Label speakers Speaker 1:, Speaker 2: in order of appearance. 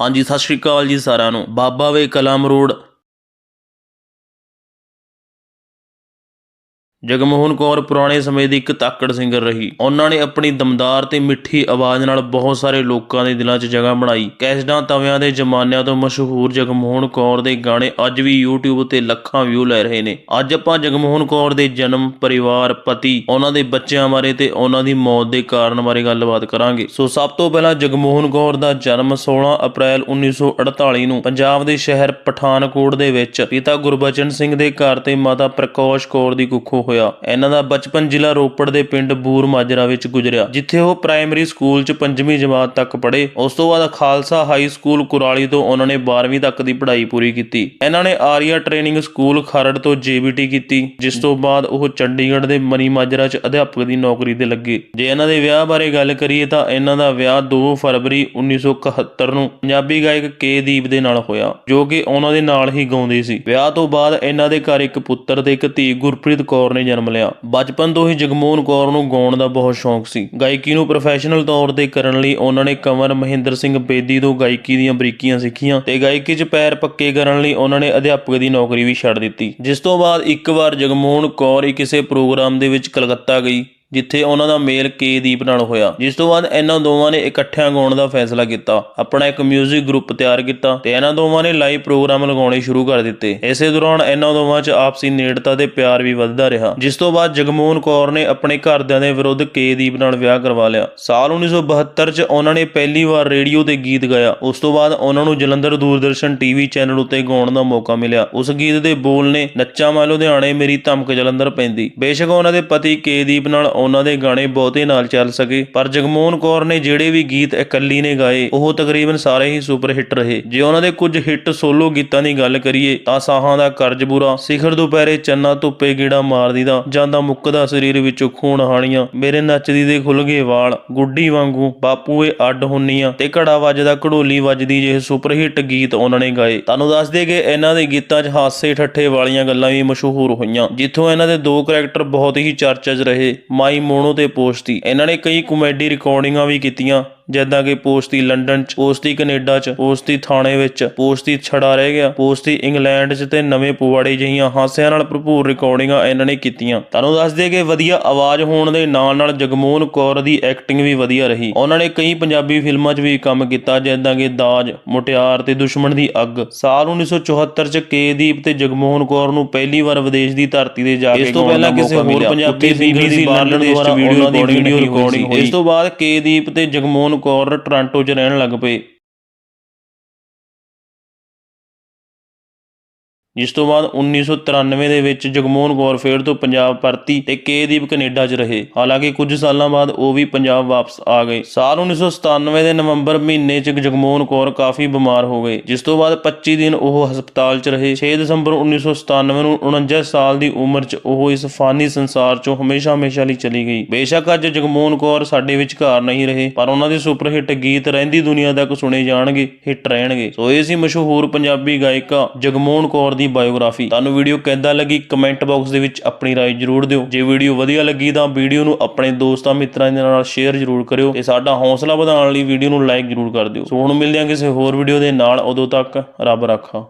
Speaker 1: ਹਾਂਜੀ ਸਤਿ ਸ਼੍ਰੀ ਅਕਾਲ ਜੀ ਸਾਰਿਆਂ ਨੂੰ। ਬਾਬਾ ਵੇ ਕਲਮ ਰੋਡ ਜਗਮੋਹਨ ਕੌਰ ਪੁਰਾਣੇ ਸਮੇਂ ਦੀ ਇੱਕ ਤਾਕੜ ਸਿੰਗਰ ਰਹੀ। ਉਹਨਾਂ ਨੇ ਆਪਣੀ ਦਮਦਾਰ ਤੇ ਮਿੱਠੀ ਆਵਾਜ਼ ਨਾਲ ਬਹੁਤ ਸਾਰੇ ਲੋਕਾਂ ਦੇ ਦਿਲਾਂ 'ਚ ਜਗ੍ਹਾ ਬਣਾਈ। ਕੈਸਟਾਂ, ਤਵਿਆਂ ਦੇ ਜ਼ਮਾਨਿਆਂ ਤੋਂ ਮਸ਼ਹੂਰ ਜਗਮੋਹਨ ਕੌਰ ਦੇ ਗਾਣੇ ਅੱਜ ਵੀ YouTube ਤੇ ਲੱਖਾਂ ਵਿਊ ਲੈ ਰਹੇ ਨੇ। ਅੱਜ ਆਪਾਂ ਜਗਮੋਹਨ ਕੌਰ ਦੇ ਜਨਮ, ਪਰਿਵਾਰ, ਪਤੀ, ਉਹਨਾਂ ਦੇ ਬੱਚਿਆਂ ਬਾਰੇ ਤੇ ਉਹਨਾਂ ਦੀ ਮੌਤ ਦੇ ਕਾਰਨ ਬਾਰੇ ਗੱਲਬਾਤ ਕਰਾਂਗੇ। ਸੋ ਸਭ ਤੋਂ ਪਹਿਲਾਂ ਜਗਮੋਹਨ ਕੌਰ ਦਾ ਜਨਮ 16 ਅਪ੍ਰੈਲ 1948 ਨੂੰ ਪੰਜਾਬ ਦੇ ਸ਼ਹਿਰ ਪਠਾਨਕੋਟ ਦੇ ਵਿੱਚ। ਪਿਤਾ ਗੁਰਬਚਨ ਸਿੰਘ ਦੇ ਘਰ ਤੇ ਮਾਤਾ ਪ੍ਰਕਾਸ਼ ਕੌਰ ਦੀ ਕੁੱਖੋਂ ਹੋਇਆ। ਇਹਨਾਂ ਦਾ ਬਚਪਨ ਜ਼ਿਲ੍ਹਾ ਰੋਪੜ ਦੇ ਪਿੰਡ ਬੂਰ ਮਾਜਰਾ ਵਿੱਚ ਗੁਜ਼ਰਿਆ, ਜਿੱਥੇ ਉਹ ਪ੍ਰਾਇਮਰੀ ਸਕੂਲ 'ਚ ਪੰਜਵੀਂ ਜਮਾਤ ਤੱਕ ਪੜ੍ਹੇ। ਉਸ ਤੋਂ ਬਾਅਦ ਖਾਲਸਾ ਹਾਈ ਸਕੂਲ ਕੁਰਾਲੀ ਤੋਂ ਉਹਨਾਂ ਨੇ 12ਵੀਂ ਤੱਕ ਦੀ ਪੜ੍ਹਾਈ ਪੂਰੀ ਕੀਤੀ। ਇਹਨਾਂ ਨੇ ਆਰੀਆ ਟ੍ਰੇਨਿੰਗ ਸਕੂਲ ਖਰੜ ਤੋਂ ਜੀਬੀਟੀ ਕੀਤੀ, ਜਿਸ ਤੋਂ ਬਾਅਦ ਉਹ ਚੰਡੀਗੜ੍ਹ ਦੇ ਮਨੀ ਮਾਜਰਾ 'ਚ ਅਧਿਆਪਕ ਦੀ ਨੌਕਰੀ ਤੇ ਲੱਗੇ। ਜੇ ਇਹਨਾਂ ਦੇ ਵਿਆਹ ਬਾਰੇ ਗੱਲ ਕਰੀਏ ਤਾਂ ਇਹਨਾਂ ਦਾ ਵਿਆਹ 2 ਫਰਵਰੀ 1971 ਨੂੰ ਪੰਜਾਬੀ ਗਾਇਕ ਕੇ ਦੀਪ ਦੇ ਨਾਲ ਹੋਇਆ, ਜੋ ਕਿ ਉਹਨਾਂ ਦੇ ਨਾਲ ਹੀ ਗਾਉਂਦੇ ਸੀ। ਵਿਆਹ ਤੋਂ ਬਾਅਦ ਇਹਨਾਂ ਦੇ ਘਰ ਇੱਕ ਪੁੱਤਰ ਤੇ ਇੱਕ ਧੀ ਗੁਰਪ੍ਰੀਤ ਕੌਰ ਨੇ ਜਨਮ ਲਿਆ। ਬਚਪਨ ਤੋਂ ਹੀ ਜਗਮੋਹਨ ਕੌਰ ਨੂੰ ਗਾਉਣ ਦਾ ਬਹੁਤ ਸ਼ੌਂਕ ਸੀ। ਗਾਇਕੀ ਨੂੰ ਪ੍ਰੋਫੈਸ਼ਨਲ ਤੌਰ ਤੇ ਕਰਨ ਲਈ ਉਹਨਾਂ ਨੇ ਕੰਵਰ ਮਹਿੰਦਰ ਸਿੰਘ ਬੇਦੀ ਤੋਂ ਗਾਇਕੀ ਦੀਆਂ ਬਰੀਕੀਆਂ ਸਿੱਖੀਆਂ ਤੇ ਗਾਇਕੀ 'ਚ ਪੈਰ ਪੱਕੇ ਕਰਨ ਲਈ ਉਹਨਾਂ ਨੇ ਅਧਿਆਪਕ ਦੀ ਨੌਕਰੀ ਵੀ ਛੱਡ ਦਿੱਤੀ। ਜਿਸ ਤੋਂ ਬਾਅਦ ਇੱਕ ਵਾਰ ਜਗਮੋਹਨ ਕੌਰ ਹੀ ਕਿਸੇ ਪ੍ਰੋਗਰਾਮ ਦੇ ਵਿੱਚ ਕਲਕੱਤਾ ਗਈ। ਜਿੱਥੇ ਉਹਨਾਂ ਦਾ ਮੇਲ ਕੇ ਦੀਪ ਨਾਲ ਹੋਇਆ। ਜਿਸ ਤੋਂ ਬਾਅਦ ਇਹਨਾਂ ਦੋਵਾਂ ਨੇ ਇਕੱਠਿਆਂ ਗਾਉਣ ਦਾ ਫੈਸਲਾ ਕੀਤਾ। ਆਪਣਾ ਇੱਕ 뮤직 ਗਰੁੱਪ ਤਿਆਰ ਕੀਤਾ ਤੇ ਇਹਨਾਂ ਦੋਵਾਂ ਨੇ ਲਾਈਵ ਪ੍ਰੋਗਰਾਮ ਲਗਾਉਣੇ ਸ਼ੁਰੂ ਕਰ ਦਿੱਤੇ। ਇਸੇ ਦੌਰਾਨ ਇਹਨਾਂ ਦੋਵਾਂ 'ਚ ਆਪਸੀ ਨੇੜਤਾ ਤੇ ਪਿਆਰ ਵੀ ਵੱਧਦਾ ਰਿਹਾ। ਜਿਸ ਤੋਂ ਬਾਅਦ ਜਗਮੋਹਨ ਕੌਰ ਨੇ ਆਪਣੇ ਘਰਦਿਆਂ ਦੇ ਵਿਰੁੱਧ ਕੇ ਦੀਪ ਨਾਲ ਵਿਆਹ ਕਰਵਾ ਲਿਆ। ਸਾਲ 1972 'ਚ ਉਹਨਾਂ ਨੇ ਪਹਿਲੀ ਵਾਰ ਰੇਡੀਓ ਤੇ ਗੀਤ ਗਾਇਆ। ਉਸ ਤੋਂ ਬਾਅਦ ਉਹਨਾਂ ਨੂੰ ਜਲੰਧਰ ਦੂਰਦਰਸ਼ਨ ਟੀਵੀ ਚੈਨਲ ਉੱਤੇ ਗਾਉਣ ਦਾ ਮੌਕਾ ਮਿਲਿਆ। ਉਸ ਗੀਤ ਦੇ ਬੋਲ ਨੇ, ਨੱਚਾਂ ਮੈਂ ਲੁਧਿਆਣੇ, ਮੇਰੀ ਧਮਕ ਜਲੰਧਰ ਪੈਂਦੀ। ਬੇਸ਼ੱਕ ਉਹਨਾਂ ਦੇ ਪਤੀ ਕੇ ਦੀਪ ਨਾਲ ਉਹਨਾਂ ਦੇ ਗਾਣੇ ਬਹੁਤੇ ਨਾਲ ਚੱਲ ਸਕੇ। ਪਰ ਜਗਮੋਹਨ ਕੌਰ ਨੇ ਜਿਹੜੇ ਵੀ ਗੀਤ ਇਕੱਲੀ ਨੇ ਗਾਏ, ਉਹ ਤਕਰੀਬਨ ਸਾਰੇ ਹੀ ਸੁਪਰ ਹਿੱਟ ਰਹੇ। ਜੇ ਉਹਨਾਂ ਦੇ ਕੁਝ ਹਿੱਟ ਸੋਲੋ ਗੀਤਾਂ ਦੀ ਗੱਲ ਕਰੀਏ, ਤਾਂ ਸਾਹਾਂ ਦਾ ਕਰਜ਼ ਬੁਰਾ, ਸਿਖਰ ਦੁਪਹਿਰੇ ਚੰਨਾ ਧੁੱਪੇ ਗੇੜਾ ਮਾਰਦੀ ਦਾ ਜਾਂਦਾ ਮੁੱਕਦਾ ਸਰੀਰ ਵਿੱਚੋਂ ਖੂਨ ਹਾਣੀਆਂ, ਮੇਰੇ ਨੱਚਦੀ ਦੇ ਖੁੱਲ ਗਏ ਵਾਲ, ਗੁੱਡੀ ਵਾਂਗੂ ਬਾਪੂ ਏ ਅੱਡ ਹੁੰਨੀਆਂ, ਤੇ ਘੜਾ ਵੱਜਦਾ ਘੜੋਲੀ ਵੱਜਦੀ ਜਿਹੇ ਸੁਪਰ ਹਿੱਟ ਗੀਤ ਉਹਨਾਂ ਨੇ ਗਾਏ। ਤੁਹਾਨੂੰ ਦੱਸ ਦੇ ਕਿ ਇਹਨਾਂ ਦੇ ਗੀਤਾਂ 'ਚ ਹਾਸੇ ਠੱਠੇ ਵਾਲੀਆਂ ਗੱਲਾਂ ਵੀ ਮਸ਼ਹੂਰ ਹੋਈਆਂ, ਜਿੱਥੋਂ ਇਹਨਾਂ ਦੇ ਦੋ ਕਰੈਕਟਰ ਬਹੁਤ ਹੀ ਚਰਚਾ 'ਚ ਰਹੇ, ਮਾਈ ਮੋਨੋ ਤੇ ਪੋਸਤੀ ਇਹਨਾਂ ਨੇ ਕਈ ਕਾਮੇਡੀ ਰਿਕਾਰਡਿੰਗਾਂ ਵੀ ਕੀਤੀਆਂ। ਜਿੱਦਾਂ ਕਿ ਪੋਸਤੀ ਲੰਡਨ ਚ ਪੋਸਤੀ ਕੈਨੇਡਾ ਚ ਪੋਸਤੀ ਥਾਣੇ ਵਿੱਚ ਪੋਸਤੀ ਛੜਾ ਰਹਿ ਗਿਆ ਪੋਸਤੀ ਇੰਗਲੈਂਡ ਚ ਤੇ ਨਵੇਂ ਪੁਆੜੇ ਜਿਹੀਆਂ ਹਾਸਿਆਂ ਨਾਲ ਭਰਪੂਰ ਰਿਕਾਰਡਿੰਗਾਂ ਇਹਨਾਂ ਨੇ ਕੀਤੀਆਂ। ਤੁਹਾਨੂੰ ਦੱਸ ਦਈਏ ਕਿ ਵਧੀਆ ਆਵਾਜ਼ ਹੋਣ ਦੇ ਨਾਲ ਨਾਲ ਜਗਮੋਹਨ ਕੌਰ ਦੀ ਐਕਟਿੰਗ ਵੀ ਵਧੀਆ ਰਹੀ। ਉਹਨਾਂ ਨੇ ਕਈ ਪੰਜਾਬੀ ਫਿਲਮਾਂ 'ਚ ਵੀ ਕੰਮ ਕੀਤਾ ਜਿੱਦਾਂ ਕਿ ਦਾਜ ਮੁਟਿਆਰ ਤੇ ਦੁਸ਼ਮਣ ਦੀ ਅੱਗ। ਸਾਲ 1974 ਚ ਕੇਦੀਪ ਤੇ ਜਗਮੋਹਨ ਕੌਰ ਨੂੰ ਪਹਿਲੀ ਵਾਰ ਵਿਦੇਸ਼ ਦੀ ਧਰਤੀ ਤੇ ਜਾ ਕੇ ਇਸ ਤੋਂ ਪਹਿਲਾਂ ਕਿਸੇ ਹੋਰ ਪੰਜਾਬੀ ਸਿੰਗਰ ਦੀ ਵੀਡੀਓ ਰਿਕਾਰਡਿੰਗ ਹੋਈ ਇਸ ਤੋਂ ਬਾਅਦ ਕੇਦੀਪ ਤੇ ਜਗਮੋਹਨ ਕੌਰ ਟੋਰਾਂਟੋ 'ਚ ਰਹਿਣ ਲੱਗ ਪਏ। ਜਿਸ ਤੋਂ ਬਾਅਦ 1993 ਦੇ ਵਿੱਚ ਜਗਮੋਹਨ ਕੌਰ ਫੇਰ ਤੋਂ ਪੰਜਾਬ ਪਰਤੀ ਤੇ ਕੇਦੀਪ ਕੈਨੇਡਾ 'ਚ ਰਹੇ। ਹਾਲਾਂਕਿ ਕੁਝ ਸਾਲਾਂ ਬਾਅਦ ਉਹ ਵੀ ਪੰਜਾਬ ਵਾਪਸ ਆ ਗਏ। ਸਾਲ 1997 ਦੇ ਨਵੰਬਰ ਮਹੀਨੇ 'ਚ ਜਗਮੋਹਨ ਕੌਰ ਕਾਫੀ ਬਿਮਾਰ ਹੋ ਗਏ। ਜਿਸ ਤੋਂ ਬਾਅਦ 25 ਦਿਨ ਉਹ ਹਸਪਤਾਲ 'ਚ ਰਹੇ। 6 ਦਸੰਬਰ 1997 ਨੂੰ 49 ਸਾਲ ਦੀ ਉਮਰ 'ਚ ਉਹ ਇਸ ਫਾਨੀ ਸੰਸਾਰ 'ਚੋਂ ਹਮੇਸ਼ਾ ਹਮੇਸ਼ਾ ਲਈ ਚਲੀ ਗਈ। ਬੇਸ਼ੱਕ ਅੱਜ ਜਗਮੋਹਨ ਕੌਰ ਸਾਡੇ ਵਿਚਕਾਰ ਨਹੀਂ ਰਹੇ, ਪਰ ਉਹਨਾਂ ਦੇ ਸੁਪਰ ਹਿੱਟ ਗੀਤ ਰਹਿੰਦੀ ਦੁਨੀਆ ਤੱਕ ਸੁਣੇ ਜਾਣਗੇ, ਹਿੱਟ ਰਹਿਣਗੇ। ਸੋ ਇਹ ਸੀ ਮਸ਼ਹੂਰ ਪੰਜਾਬੀ ਗਾਇਕਾ ਜਗਮੋਹਨ ਕੌਰ ਦੀ ਬਾਇਓਗ੍ਰਾਫੀ ਤੁਹਾਨੂੰ ਵੀਡੀਓ ਕਿੱਦਾਂ ਲੱਗੀ ਕਮੈਂਟ ਬਾਕਸ ਦੇ ਵਿੱਚ ਆਪਣੀ رائے ਜ਼ਰੂਰ ਦਿਓ ਜੇ ਵੀਡੀਓ ਵਧੀਆ ਲੱਗੀ ਤਾਂ ਵੀਡੀਓ ਨੂੰ ਆਪਣੇ ਦੋਸਤਾਂ ਮਿੱਤਰਾਂ ਦੇ ਨਾਲ ਸ਼ੇਅਰ ਜ਼ਰੂਰ ਕਰਿਓ ਤੇ ਸਾਡਾ ਹੌਸਲਾ ਵਧਾਉਣ ਲਈ ਵੀਡੀਓ ਨੂੰ ਲਾਈਕ ਜ਼ਰੂਰ ਕਰ ਦਿਓ ਸੋ ਹੁਣ ਮਿਲਦੇ ਹਾਂ ਕਿਸੇ ਹੋਰ ਵੀਡੀਓ ਦੇ ਨਾਲ ਉਦੋਂ ਤੱਕ ਰੱਬ ਰਾਖਾ